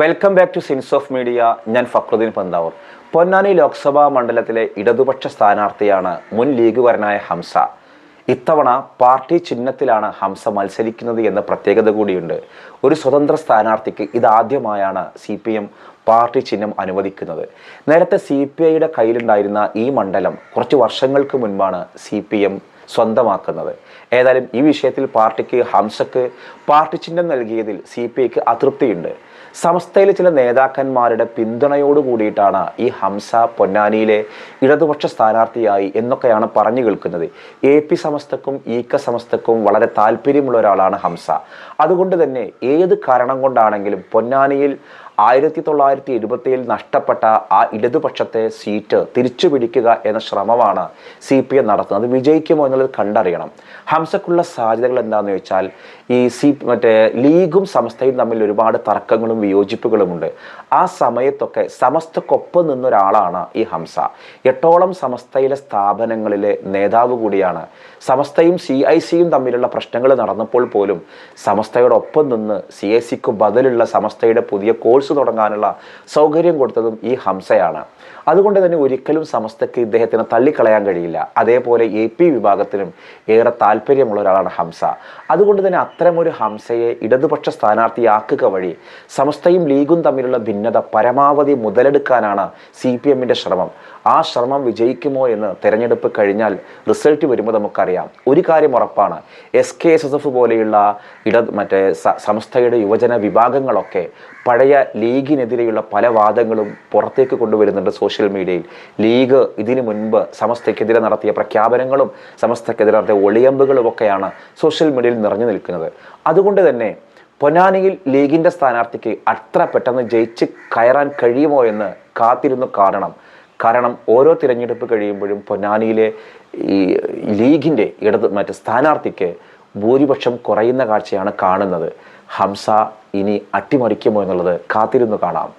Welcome back to sins of media ഞാൻ ഫക്രുദ്ദീൻ പന്താവൂർ. പൊന്നാനി ലോക്സഭാ മണ്ഡലത്തിലെ ഇടതുപക്ഷ സ്ഥാനാർത്ഥിയാണ് മുൻ ലീഗുകാരനായ ഹംസ. ഇത്തവണ പാർട്ടി ചിഹ്നത്തിലാണ് ഹംസ മത്സരിക്കുന്നത് എന്ന പ്രത്യേകത കൂടിയുണ്ട്. ഒരു സ്വതന്ത്ര സ്ഥാനാർത്ഥിക്ക് ഇതാദ്യമായാണ് സി പി എം പാർട്ടി ചിഹ്നം അനുവദിക്കുന്നത്. നേരത്തെ സി പി ഐയുടെ കയ്യിലുണ്ടായിരുന്ന ഈ മണ്ഡലം കുറച്ച് വർഷങ്ങൾക്ക് മുൻപാണ് സി പി എം സ്വന്തമാക്കുന്നത്. ഏതായാലും ഈ വിഷയത്തിൽ പാർട്ടിക്ക് ഹംസക്ക് പാർട്ടി ചിഹ്നം നൽകിയതിൽ സി പി ഐക്ക് അതൃപ്തിയുണ്ട്. സമസ്തയിലെ ചില നേതാക്കന്മാരുടെ പിന്തുണയോട് കൂടിയിട്ടാണ് ഈ ഹംസ പൊന്നാനിയിലെ ഇടതുപക്ഷ സ്ഥാനാർത്ഥിയായി എന്നൊക്കെയാണ് പറഞ്ഞു കേൾക്കുന്നത്. എ പി സമസ്തക്കും ഈക്ക സമസ്തക്കും വളരെ താല്പര്യമുള്ള ഒരാളാണ് ഹംസ. അതുകൊണ്ട് തന്നെ ഏത് കാരണം കൊണ്ടാണെങ്കിലും പൊന്നാനിയിൽ ആയിരത്തി തൊള്ളായിരത്തി എഴുപത്തിയിൽ നഷ്ടപ്പെട്ട ആ ഇടതുപക്ഷത്തെ സീറ്റ് തിരിച്ചു പിടിക്കുക എന്ന ശ്രമമാണ് സി പി എം നടത്തുന്നത്. വിജയിക്കുമോ എന്നുള്ളത് കണ്ടറിയണം. ഹംസക്കുള്ള സാധ്യതകൾ എന്താണെന്ന് വെച്ചാൽ ഈ സി മറ്റേ ലീഗും സമസ്തയും തമ്മിൽ ഒരുപാട് തർക്കങ്ങളും വിയോജിപ്പുകളുമുണ്ട് ആ സമയത്തൊക്കെ സമസ്തക്കൊപ്പം നിന്നൊരാളാണ് ഈ ഹംസ. എട്ടോളം സമസ്തയിലെ സ്ഥാപനങ്ങളിലെ നേതാവ് കൂടിയാണ്. സമസ്തയും സി ഐ സിയും തമ്മിലുള്ള പ്രശ്നങ്ങൾ നടന്നപ്പോൾ പോലും സമസ്തയോടൊപ്പം നിന്ന് സി ഐ സിക്ക് ബദലുള്ള സമസ്തയുടെ പുതിയ കോഴ്സ് തുടങ്ങാനുള്ള സൗകര്യം കൊടുത്തതും ഈ ഹംസയാണ്. അതുകൊണ്ട് തന്നെ ഒരിക്കലും സമസ്തയ്ക്ക് ഇദ്ദേഹത്തിന് തള്ളിക്കളയാൻ കഴിയില്ല. അതേപോലെ എ പി വിഭാഗത്തിനും ഏറെ താല്പര്യമുള്ള ഒരാളാണ് ഹംസ. അതുകൊണ്ട് തന്നെ അത്തരമൊരു ഹംസയെ ഇടതുപക്ഷ സ്ഥാനാർത്ഥിയാക്കുക വഴി സമസ്തയും ലീഗും തമ്മിലുള്ള ഭിന്നത പരമാവധി മുതലെടുക്കാനാണ് സി പി എമ്മിന്റെ ശ്രമം. ആ ശ്രമം വിജയിക്കുമോ എന്ന് തെരഞ്ഞെടുപ്പ് കഴിഞ്ഞാൽ റിസൾട്ട് വരുമ്പോൾ നമുക്കറിയാം. ഒരു കാര്യം ഉറപ്പാണ്. S K S S F പോലെയുള്ള ഇട മറ്റേ സ- സംസ്ഥയുടെ യുവജന വിഭാഗങ്ങളൊക്കെ പഴയ ലീഗിനെതിരെയുള്ള പല വാദങ്ങളും പുറത്തേക്ക് കൊണ്ടുവരുന്നുണ്ട് സോഷ്യൽ മീഡിയയിൽ. ലീഗ് ഇതിനു മുൻപ് സമസ്തയ്ക്കെതിരെ നടത്തിയ പ്രഖ്യാപനങ്ങളും സമസ്തയ്ക്കെതിരെ നടത്തിയ ഒളിയമ്പുകളും ഒക്കെയാണ് സോഷ്യൽ മീഡിയയിൽ നിറഞ്ഞു നിൽക്കുന്നത്. അതുകൊണ്ട് തന്നെ പൊന്നാനിയിൽ ലീഗിന്റെ സ്ഥാനാർത്ഥിക്ക് അത്ര പെട്ടെന്ന് ജയിച്ച് കയറാൻ കഴിയുമോ എന്ന് കാത്തിരുന്നു കാരണം. കാരണം ഓരോ തിരഞ്ഞെടുപ്പ് കഴിയുമ്പോഴും പൊന്നാനിയിലെ ഈ ലീഗിന്റെ ഇടത് മറ്റ് സ്ഥാനാർത്ഥിക്ക് ഭൂരിപക്ഷം കുറയുന്ന കാഴ്ചയാണ് കാണുന്നത്. ഹംസ ഇനി അട്ടിമറിക്കുമോ എന്നുള്ളത് കാത്തിരുന്നു കാണാം.